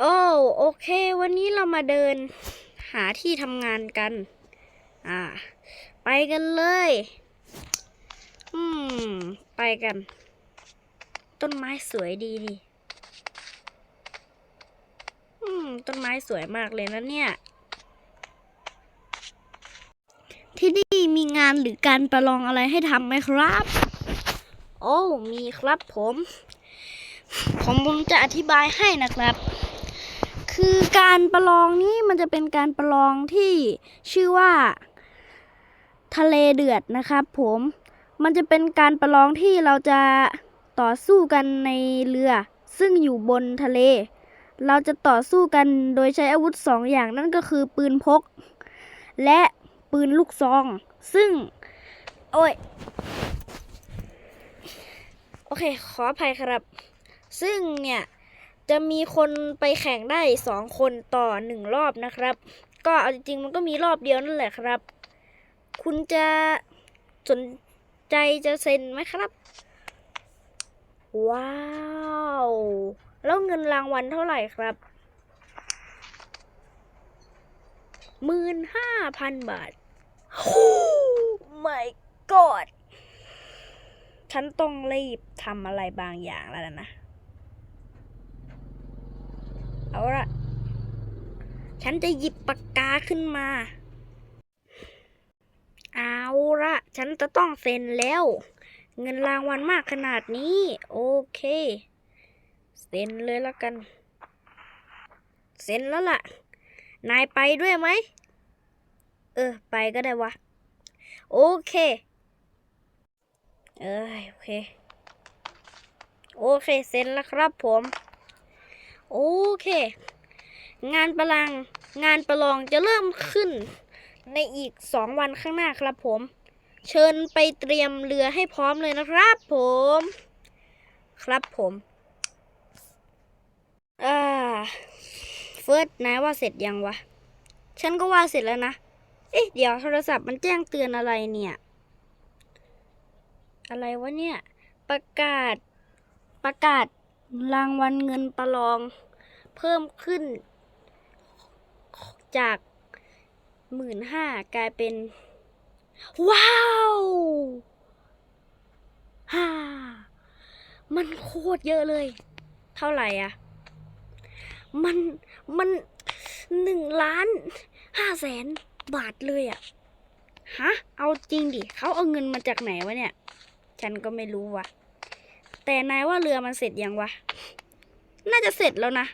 โอ้โอเค วันนี้เรามาเดินหาที่ทำงานกัน อ่า ไปกันเลย อืม ไปกัน ต้นไม้สวยดีดีอืม ต้นไม้สวยมากเลยนะเนี่ย ที่นี่มีงานหรือการประลองอะไรให้ทำไหมครับ โอ้ มีครับผม ผมจะอธิบายให้นะครับ คือการประลองนี้มันจะเป็นการประลองที่ชื่อว่า ทะเลเดือดนะครับ ผมมันจะเป็นการประลองที่เราจะต่อสู้กันในเรือ ซึ่งอยู่บนทะเล เราจะต่อสู้กันโดยใช้อาวุธสองอย่างนั่นก็คือปืนพก และปืนลูกซอง ซึ่ง โอ้ย โอเค ขออภัยครับ ซึ่งเนี่ย จะมีคนไปแข่งได้สองคนต่อหนึ่งรอบนะครับ ก็เอาจริงๆมันก็มีรอบเดียวนั่นแหละครับ คุณจะสนใจจะเซ็นไหมครับ ว้าว แล้วเงินรางวัลเท่าไหร่ครับหมื่นห้าพันบาทโอ้ my god ฉันต้องรีบทำอะไรบางอย่างแล้วนะ เอาละฉันจะหยิบปากกาขึ้นมา เอาละฉันจะต้องเซ็นแล้ว เงินรางวัลมากขนาดนี้ โอเค เซ็นเลยล้วกัน เซ็นแล้วล่ะ นายไปด้วยไหม เออ ไปก็ได้วะ โอเค เอ้ยโอเค โอเค เซ็นแล้วครับผม โอเค งานประลังงานประลองจะเริ่มขึ้นในอีกสองวันข้างหน้าครับผม เชิญไปเตรียมเรือให้พร้อมเลยนะครับผม ครับผมอ่าเฟิร์สนายว่าเสร็จยังวะ ฉันก็ว่าเสร็จแล้วนะ เอ๊ะเดี๋ยวโทรศัพท์มันแจ้งเตือนอะไรเนี่ย อะไรวะเนี่ย ประกาศประกาศรางวัลเงินประลอง เพิ่มขึ้น จากหมื่นห้ากลายเป็น ว้าวฮ่ามันโคตรเยอะเลย เท่าไหร่อะ มันมันหนึ่งล้านห้าแสนบาทเลยอะฮะ เอาจริงดิ เขาเอาเงินมาจากไหนวะเนี่ย ฉันก็ไม่รู้วะแต่นายว่าเรือมันเสร็จยังวะ น่าจะเสร็จแล้วนะ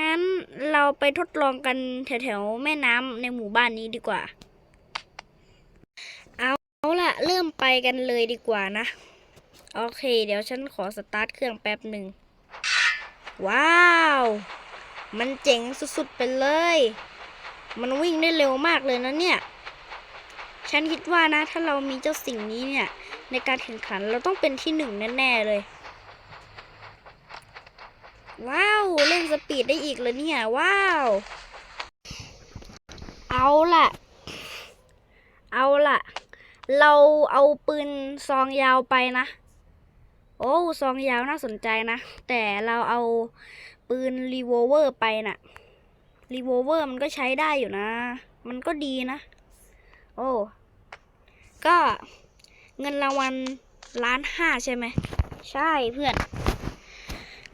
งั้นเราไปทดลองกันแถวๆแม่น้ำในหมู่บ้านนี้ดีกว่า เอาเอาล่ะเริ่มไปกันเลยดีกว่านะ โอเค เดี๋ยวฉันขอสตาร์ทเครื่องแป๊บหนึ่ง ว้าว มันเจ๋งสุดๆไปเลย มันวิ่งได้เร็วมากเลยนะเนี่ย ฉันคิดว่านะ ถ้าเรามีเจ้าสิ่งนี้เนี่ย ในการแข่งขันเราต้องเป็นที่หนึ่งแน่ๆเลย ว้าวเล่นสปีดได้อีกเลยเนี่ย ว้าว เอาล่ะ เอาล่ะ เราเอาปืนซองยาวไปนะ โอ้ซองยาวน่าสนใจนะ แต่เราเอาปืนรีโวเวอร์ไปน่ะรีโวเวอร์มันก็ใช้ได้อยู่นะ มันก็ดีนะ โอ้ ก็เงินรางวัลล้านห้าใช่ไหม ใช่เพื่อน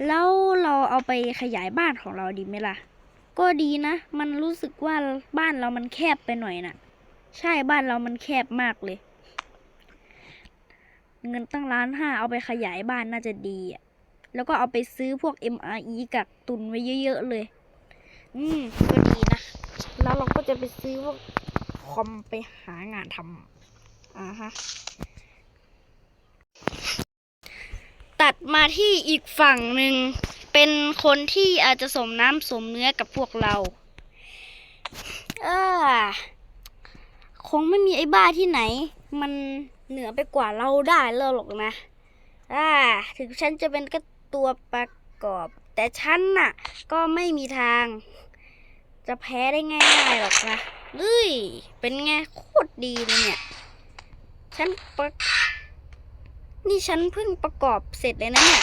แล้วเราเอาไปขยายบ้านของเราดีไหมล่ะ ก็ดีนะ มันรู้สึกว่าบ้านเรามันแคบไปหน่อยน่ะ ใช่บ้านเรามันแคบมากเลย เงินตั้งล้านห้าเอาไปขยายบ้านน่าจะดีอะ แล้วก็เอาไปซื้อพวก MRE กักตุนไว้เยอะๆเลย อืม ก็ดีนะ แล้วเราก็จะไปซื้อพวกคอมไปหางานทำอ่าฮะ ตัดมาที่อีกฝั่งหนึ่ง เป็นคนที่อาจจะสมน้ำสมเนื้อกับพวกเรา เออคงไม่มีไอ้บ้าที่ไหน มันเหนือไปกว่าเราได้แล้วหรอกนะ อ่า ถึงฉันจะเป็นก็ตัวประกอบ แต่ฉันน่ะ ก็ไม่มีทาง จะแพ้ได้ง่ายๆหรอกนะเฮ้ยเป็นไงโคตรดีเลยเนี่ย ฉันประ นี่ฉันเพิ่งประกอบเสร็จเลยนะเนี่ย